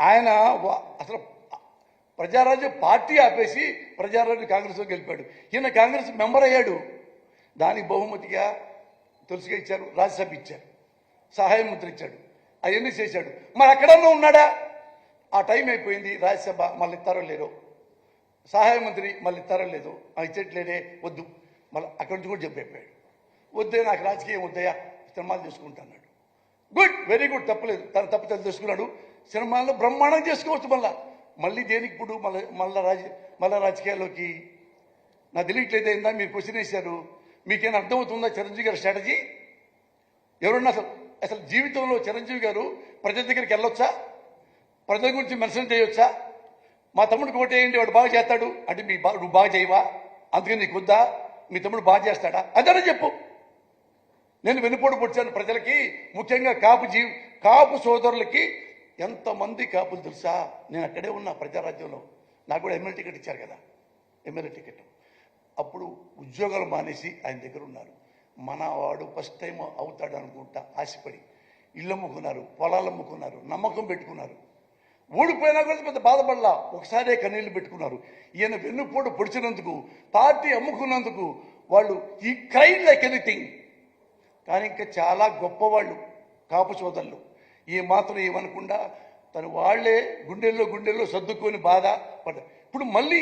ఆయన అసలు ప్రజారాజ్య పార్టీ ఆపేసి ప్రజారాజ్య కాంగ్రెస్లో గెలిపాడు ఈయన కాంగ్రెస్ మెంబర్ అయ్యాడు. దానికి బహుమతిగా తులసిగా ఇచ్చారు రాజ్యసభ ఇచ్చారు సహాయ మంత్రి ఇచ్చాడు అవన్నీ చేశాడు. మరి అక్కడన్నా ఉన్నాడా? ఆ టైం అయిపోయింది రాజ్యసభ మళ్ళీ ఇస్తారో లేరో సహాయ మంత్రి మళ్ళీ ఇస్తారో లేదో. ఆ వద్దు. మళ్ళీ అక్కడి నుంచి కూడా చెప్పైపోయాడు వద్దే నాకు రాజకీయం వద్దయా సినిమాలు చేసుకుంటున్నాడు గుడ్ వెరీ గుడ్ తప్పలేదు. తన తప్పు తెలుసుకున్నాడు. సినిమాల్లో బ్రహ్మాండం చేసుకోవచ్చు మళ్ళా. మళ్ళీ దేనికి ఇప్పుడు మళ్ళీ మళ్ళా రాజ మళ్ళా రాజకీయాల్లోకి? నా తెలియట్లేదు అయిందా మీరు క్వశ్చన్ వేశారు. మీకేం అర్థమవుతుందా చిరంజీవి గారి స్ట్రాటజీ? ఎవరన్నా అసలు అసలు జీవితంలో చిరంజీవి గారు ప్రజల దగ్గరికి వెళ్ళొచ్చా? ప్రజల గురించి మెన్షన్ చేయొచ్చా? మా తమ్ముడికి ఓటేయండి వాడు బాగా చేస్తాడు. అంటే మీ బా నువ్వు బాగా చేయవా? అందుకని నీకు వద్దా? మీ తమ్ముడు బాగా చేస్తాడా? అదే చెప్పు. నేను వెనుపోటు పొడిచాను ప్రజలకి ముఖ్యంగా కాపు జీవి కాపు సోదరులకి ఎంతమంది కాపులు తెలుసా? నేను అక్కడే ఉన్నా ప్రజారాజ్యంలో నాకు కూడా ఎమ్మెల్యే టికెట్ ఇచ్చారు కదా. MLA ticket. అప్పుడు ఉద్యోగాలు మానేసి ఆయన దగ్గర ఉన్నారు. మన వాడు ఫస్ట్ టైం అవుతాడు అనుకుంటా ఆశపడి. ఇళ్ళు అమ్ముకున్నారు పొలాలు అమ్ముకున్నారు నమ్మకం పెట్టుకున్నారు. ఓడిపోయినా కూడా పెద్ద బాధపడలా. ఒకసారే కన్నీళ్ళు పెట్టుకున్నారు. ఈయన వెన్నుపోటు పొడిచినందుకు పార్టీ అమ్ముకున్నందుకు వాళ్ళు ఈ క్రైన్ లైక్ ఎనీథింగ్ కానీ ఇంకా చాలా గొప్పవాళ్ళు కాపు సోదరులు. ఈ మాత్రం ఏమనకుండా తను వాళ్ళే గుండెల్లో గుండెల్లో సర్దుకొని బాధ పడ్డారు ఇప్పుడు మళ్ళీ